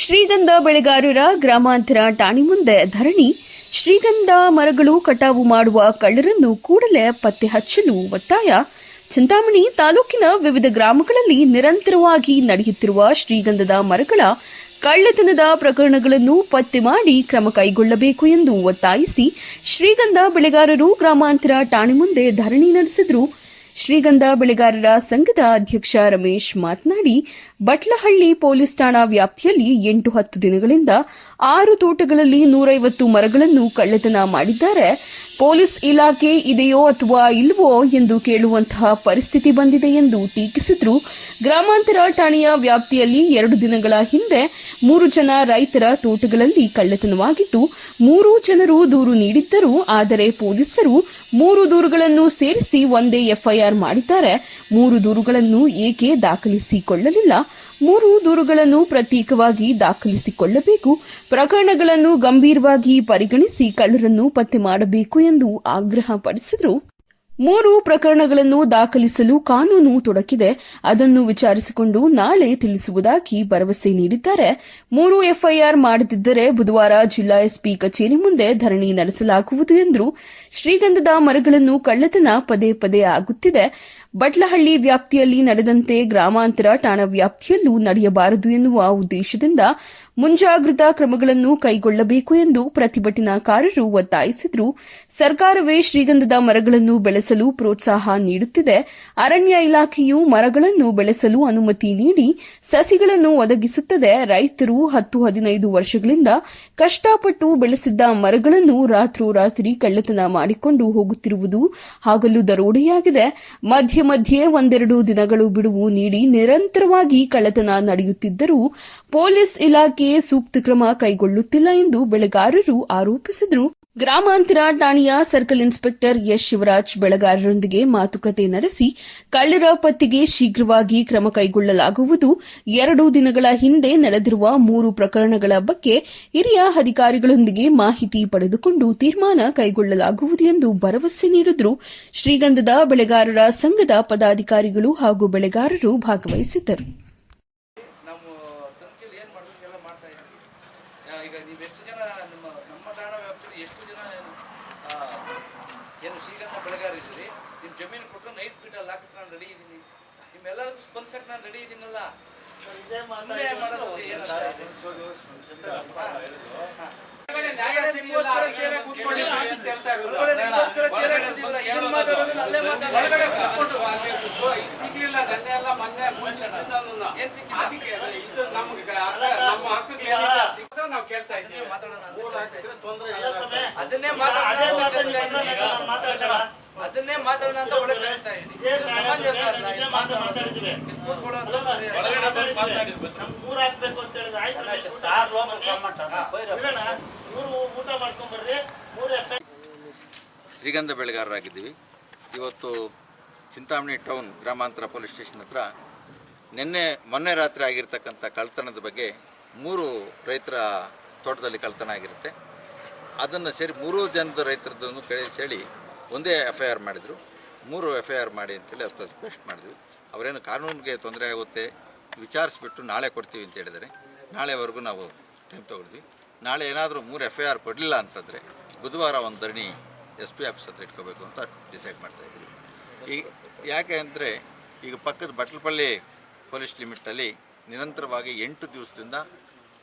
ಶ್ರೀಗಂಧ ಬೆಳೆಗಾರರ ಗ್ರಾಮಾಂತರ ಠಾಣೆ ಮುಂದೆ ಧರಣಿ. ಶ್ರೀಗಂಧ ಮರಗಳು ಕಟಾವು ಮಾಡುವ ಕಳ್ಳರನ್ನು ಕೂಡಲೇ ಪತ್ತೆ ಹಚ್ಚಲು ಒತ್ತಾಯ. ಚಿಂತಾಮಣಿ ತಾಲೂಕಿನ ವಿವಿಧ ಗ್ರಾಮಗಳಲ್ಲಿ ನಿರಂತರವಾಗಿ ನಡೆಯುತ್ತಿರುವ ಶ್ರೀಗಂಧದ ಮರಗಳ ಕಳ್ಳತನದ ಪ್ರಕರಣಗಳನ್ನು ಪತ್ತೆ ಮಾಡಿ ಕ್ರಮ ಕೈಗೊಳ್ಳಬೇಕು ಎಂದು ಒತ್ತಾಯಿಸಿ ಶ್ರೀಗಂಧ ಬೆಳೆಗಾರರು ಗ್ರಾಮಾಂತರ ಠಾಣೆ ಮುಂದೆ ಧರಣಿ ನಡೆಸಿದರು. ಶ್ರೀಗಂಧ ಬೆಳೆಗಾರರ ಸಂಘದ ಅಧ್ಯಕ್ಷ ರಮೇಶ್ ಮಾತನಾಡಿ, ಬಟ್ಲಹಳ್ಳಿ ಪೊಲೀಸ್ ಠಾಣಾ ವ್ಯಾಪ್ತಿಯಲ್ಲಿ ಎಂಟು ಹತ್ತು ದಿನಗಳಿಂದ ಆರು ತೋಟಗಳಲ್ಲಿ ನೂರೈವತ್ತು ಮರಗಳನ್ನು ಕಳ್ಳತನ ಮಾಡಿದ್ದಾರೆ. ಪೊಲೀಸ್ ಇಲಾಖೆ ಇದೆಯೋ ಅಥವಾ ಇಲ್ವೋ ಎಂದು ಕೇಳುವಂತಹ ಪರಿಸ್ಥಿತಿ ಬಂದಿದೆ ಎಂದು ಟೀಕಿಸಿದ್ರು. ಗ್ರಾಮಾಂತರ ಠಾಣೆಯ ವ್ಯಾಪ್ತಿಯಲ್ಲಿ ಎರಡು ದಿನಗಳ ಹಿಂದೆ ಮೂರು ಜನ ರೈತರ ತೋಟಗಳಲ್ಲಿ ಕಳ್ಳತನವಾಗಿದ್ದು, ಮೂರು ಜನರು ದೂರು ನೀಡಿದ್ದರು. ಆದರೆ ಪೊಲೀಸರು ಮೂರು ದೂರುಗಳನ್ನು ಸೇರಿಸಿ ಒಂದೇ ಎಫ್ಐಆರ್ ಮಾಡಿದ್ದಾರೆ. ಮೂರು ದೂರುಗಳನ್ನು ಏಕೆ ದಾಖಲಿಸಿಕೊಳ್ಳಲಿಲ್ಲ? ಮೂರು ದೂರುಗಳನ್ನು ಪ್ರತ್ಯೇಕವಾಗಿ ದಾಖಲಿಸಿಕೊಳ್ಳಬೇಕು. ಪ್ರಕರಣಗಳನ್ನು ಗಂಭೀರವಾಗಿ ಪರಿಗಣಿಸಿ ಕಳ್ಳರನ್ನು ಪತ್ತೆ ಮಾಡಬೇಕು ಎಂದು ಆಗ್ರಹಪಡಿಸಿದರು. ಮೂರು ಪ್ರಕರಣಗಳನ್ನು ದಾಖಲಿಸಲು ಕಾನೂನು ತೊಡಕಿದೆ. ಅದನ್ನು ವಿಚಾರಿಸಿಕೊಂಡು ನಾಳೆ ತಿಳಿಸುವುದಾಗಿ ಭರವಸೆ ನೀಡಿದ್ದಾರೆ. ಮೂರು ಎಫ್ಐಆರ್ ಮಾಡದಿದ್ದರೆ ಬುಧವಾರ ಜಿಲ್ಲಾ ಎಸ್ಪಿ ಕಚೇರಿ ಮುಂದೆ ಧರಣಿ ನಡೆಸಲಾಗುವುದು ಎಂದರು. ಶ್ರೀಗಂಧದ ಮರಗಳನ್ನು ಕಳ್ಳತನ ಪದೇ ಪದೇ ಆಗುತ್ತಿದೆ. ಬಟ್ಲಹಳ್ಳಿ ವ್ಯಾಪ್ತಿಯಲ್ಲಿ ನಡೆದಂತೆ ಗ್ರಾಮಾಂತರ ಠಾಣಾ ವ್ಯಾಪ್ತಿಯಲ್ಲೂ ನಡೆಯಬಾರದು ಎನ್ನುವ ಉದ್ದೇಶದಿಂದ ಮುಂಜಾಗ್ರತಾ ಕ್ರಮಗಳನ್ನು ಕೈಗೊಳ್ಳಬೇಕು ಎಂದು ಪ್ರತಿಭಟನಾಕಾರರು ಒತ್ತಾಯಿಸಿದರು. ಸರ್ಕಾರವೇ ಶ್ರೀಗಂಧದ ಮರಗಳನ್ನು ಬೆಳೆಸಲು ಪ್ರೋತ್ಸಾಹ ನೀಡುತ್ತಿದೆ. ಅರಣ್ಯ ಇಲಾಖೆಯು ಮರಗಳನ್ನು ಬೆಳೆಸಲು ಅನುಮತಿ ನೀಡಿ ಸಸಿಗಳನ್ನು ಒದಗಿಸುತ್ತದೆ. ರೈತರು ಹತ್ತು ಹದಿನೈದು ವರ್ಷಗಳಿಂದ ಕಷ್ಟಪಟ್ಟು ಬೆಳೆಸಿದ್ದ ಮರಗಳನ್ನು ರಾತ್ರೋರಾತ್ರಿ ಕಳ್ಳತನ ಮಾಡಿಕೊಂಡು ಹೋಗುತ್ತಿರುವುದು ಹಾಗಲು ದರೋಡೆಯಾಗಿದೆ. ಮಧ್ಯೆ ಮಧ್ಯೆ ಒಂದೆರಡು ದಿನಗಳು ಬಿಡುವು ನೀಡಿ ನಿರಂತರವಾಗಿ ಕಳ್ಳತನ ನಡೆಯುತ್ತಿದ್ದರೂ ಪೊಲೀಸ್ ಇಲಾಖೆ ಸೂಕ್ತ ಕ್ರಮ ಕೈಗೊಳ್ಳುತ್ತಿಲ್ಲ ಎಂದು ಬೆಳೆಗಾರರು ಆರೋಪಿಸಿದರು. ಗ್ರಾಮಾಂತರ ಠಾಣೆಯ ಸರ್ಕಲ್ ಇನ್ಸ್ಪೆಕ್ಟರ್ ಎಸ್ ಶಿವರಾಜ್ ಬೆಳಗಾರರೊಂದಿಗೆ ಮಾತುಕತೆ ನಡೆಸಿ ಕಳ್ಳರ ಪತ್ತೆಗೆ ಶೀಘ್ರವಾಗಿ ಕ್ರಮ ಕೈಗೊಳ್ಳಲಾಗುವುದು. ಎರಡು ದಿನಗಳ ಹಿಂದೆ ನಡೆದಿರುವ ಮೂರು ಪ್ರಕರಣಗಳ ಬಗ್ಗೆ ಹಿರಿಯ ಅಧಿಕಾರಿಗಳೊಂದಿಗೆ ಮಾಹಿತಿ ಪಡೆದುಕೊಂಡು ತೀರ್ಮಾನ ಕೈಗೊಳ್ಳಲಾಗುವುದು ಎಂದು ಭರವಸೆ ನೀಡಿದರು. ಶ್ರೀಗಂಧದ ಬೆಳೆಗಾರರ ಸಂಘದ ಪದಾಧಿಕಾರಿಗಳು ಹಾಗೂ ಬೆಳೆಗಾರರು ಭಾಗವಹಿಸಿದ್ದರು ನಮ್ಮ ಸಂಖ್ಯೆಯಲ್ಲಿ ಏನು ಮಾಡಬೇಕು ಎಲ್ಲ ಮಾಡ್ತಾ ಇದ್ದೀವಿ ಆ, ಈಗ ನೀವು ಎಷ್ಟು ಜನ ನಿಮ್ಮ ನಮ್ಮ ಠಾಣಾ ವ್ಯಾಪ್ತಿಯಲ್ಲಿ ಎಷ್ಟು ಜನ ಏನು ಆ, ಏನು ಸೀರಮ್ಮ ಬೆಳೆಗಾರ ಇದ್ದೀರಿ ನಿಮ್ಮ ಜಮೀನು ಕೊಟ್ಟು ನೈಟ್ ಫೀಟ್ ಅಲ್ಲಿ ಹಾಕಕ್ಕೆ ನಾನು ರೆಡಿ ಇದ್ದೀನಿ ನಿಮ್ಮೆಲ್ಲರಿಗೂ ಸ್ಪಂದಿಸಕ್ಕೆ ನಾನು ರೆಡಿ ಇದ್ದೀನಲ್ಲ ನ್ಯಾಯ ಸಿಗೋಸ್ಕರ ನಾವು ಕೇಳ್ತಾ ಇದ್ದೀವಿ. ಮಾತಾಡೋಣ ಹಾಕಿದ್ರೆ ತೊಂದ್ರೆ ಇಲ್ಲ. ಅದನ್ನೇ ಮಾತಾಡೋಣ. ಅದನ್ನೇ ಅಂತ ಒಳಗೆ ಸಮಂಜಸ. ಮೂರ್ ಹಾಕ್ಬೇಕು ಅಂತ ಹೇಳಿದ್ರೆ ಆಯ್ತು. ಸಾರ್ ಮೂರು ಊಟ ಮೂರು ಶ್ರೀಗಂಧ ಬೆಳೆಗಾರರಾಗಿದ್ದೀವಿ. ಇವತ್ತು ಚಿಂತಾಮಣಿ ಟೌನ್ ಗ್ರಾಮಾಂತರ ಪೊಲೀಸ್ ಸ್ಟೇಷನ್ ಹತ್ರ ನಿನ್ನೆ ಮೊನ್ನೆ ರಾತ್ರಿ ಆಗಿರ್ತಕ್ಕಂಥ ಕಳ್ತನದ ಬಗ್ಗೆ ಮೂರು ರೈತರ ತೋಟದಲ್ಲಿ ಕಳ್ತನ ಆಗಿರುತ್ತೆ. ಅದನ್ನು ಸೇರಿ ಮೂರು ಜನದ ರೈತರದನ್ನು ಕೇಳಿ ಹೇಳಿ ಒಂದೇ ಎಫ್ ಐ ಆರ್ ಮಾಡಿದರು. ಮೂರು ಎಫ್ ಐ ಆರ್ ಮಾಡಿ ಅಂತೇಳಿ ಅಷ್ಟು ರಿಕ್ವೆಸ್ಟ್ ಮಾಡಿದ್ವಿ. ಅವರೇನು ಕಾನೂನಿಗೆ ತೊಂದರೆ ಆಗುತ್ತೆ ವಿಚಾರಿಸ್ಬಿಟ್ಟು ನಾಳೆ ಕೊಡ್ತೀವಿ ಅಂತ ಹೇಳಿದರೆ ನಾಳೆವರೆಗೂ ನಾವು ಟೈಮ್ ತೊಗೊಳ್ತೀವಿ. ನಾಳೆ ಏನಾದರೂ ಮೂರು ಎಫ್ ಐ ಆರ್ ಕೊಡಲಿಲ್ಲ ಅಂತಂದರೆ ಬುಧವಾರ ಒಂದು ಧರಣಿ ಎಸ್ ಪಿ ಆಫೀಸ್ ಹತ್ರ ಇಟ್ಕೋಬೇಕು ಅಂತ ಡಿಸೈಡ್ ಮಾಡ್ತಾಯಿದ್ವಿ ಈಗ ಯಾಕೆ ಅಂದರೆ ಈಗ ಪಕ್ಕದ ಬಟ್ಲಪಳ್ಳಿ ಪೊಲೀಸ್ ಲಿಮಿಟಲ್ಲಿ ನಿರಂತರವಾಗಿ ಎಂಟು ದಿವಸದಿಂದ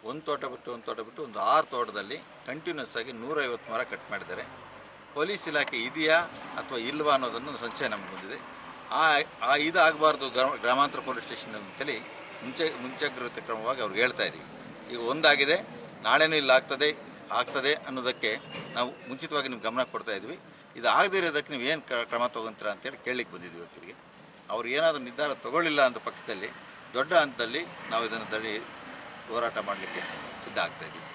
ಒಂದು ತೋಟ ಬಿಟ್ಟು ಒಂದು ತೋಟ ಬಿಟ್ಟು ಒಂದು ಆರು ತೋಟದಲ್ಲಿ ಕಂಟಿನ್ಯೂಸ್ ಆಗಿ ನೂರೈವತ್ತು ಮರ ಕಟ್ ಮಾಡಿದ್ದಾರೆ. ಪೊಲೀಸ್ ಇಲಾಖೆ ಇದೆಯಾ ಅಥವಾ ಇಲ್ವಾ ಅನ್ನೋದನ್ನು ಸಂಶಯ ನಮ್ಗೆ ಬಂದಿದೆ. ಆ ಆ ಇದಾಗಬಾರ್ದು ಗ್ರಾಮಾಂತರ ಪೊಲೀಸ್ ಸ್ಟೇಷನ್ ಅಂತೇಳಿ ಮುಂಚೆ ಮುಂಜಾಗ್ರತೆ ಕ್ರಮವಾಗಿ ಅವ್ರು ಹೇಳ್ತಾ ಇದ್ದೀವಿ. ಈಗ ಒಂದಾಗಿದೆ, ನಾಳೆನೂ ಇಲ್ಲ, ಆಗ್ತದೆ ಆಗ್ತದೆ ಅನ್ನೋದಕ್ಕೆ ನಾವು ಮುಂಚಿತವಾಗಿ ನಿಮ್ಗೆ ಗಮನ ಕೊಡ್ತಾ ಇದ್ವಿ. ಇದು ಆಗದೇ ಇರೋದಕ್ಕೆ ನೀವು ಏನು ಕ್ರಮ ತೊಗೊಂತೀರಾ ಅಂತೇಳಿ ಕೇಳಲಿಕ್ಕೆ ಬಂದಿದ್ವಿ ಇವತ್ತಿಗೆ. ಅವ್ರು ಏನಾದರೂ ನಿರ್ಧಾರ ತಗೊಳ್ಳಿಲ್ಲ ಅಂತ ಪಕ್ಷದಲ್ಲಿ, ದೊಡ್ಡ ಹಂತದಲ್ಲಿ ನಾವು ಇದನ್ನು ತಡೆ ಹೋರಾಟ ಮಾಡಲಿಕ್ಕೆ ಸಿದ್ಧ ಆಗ್ತಾ ಇದ್ದೀವಿ.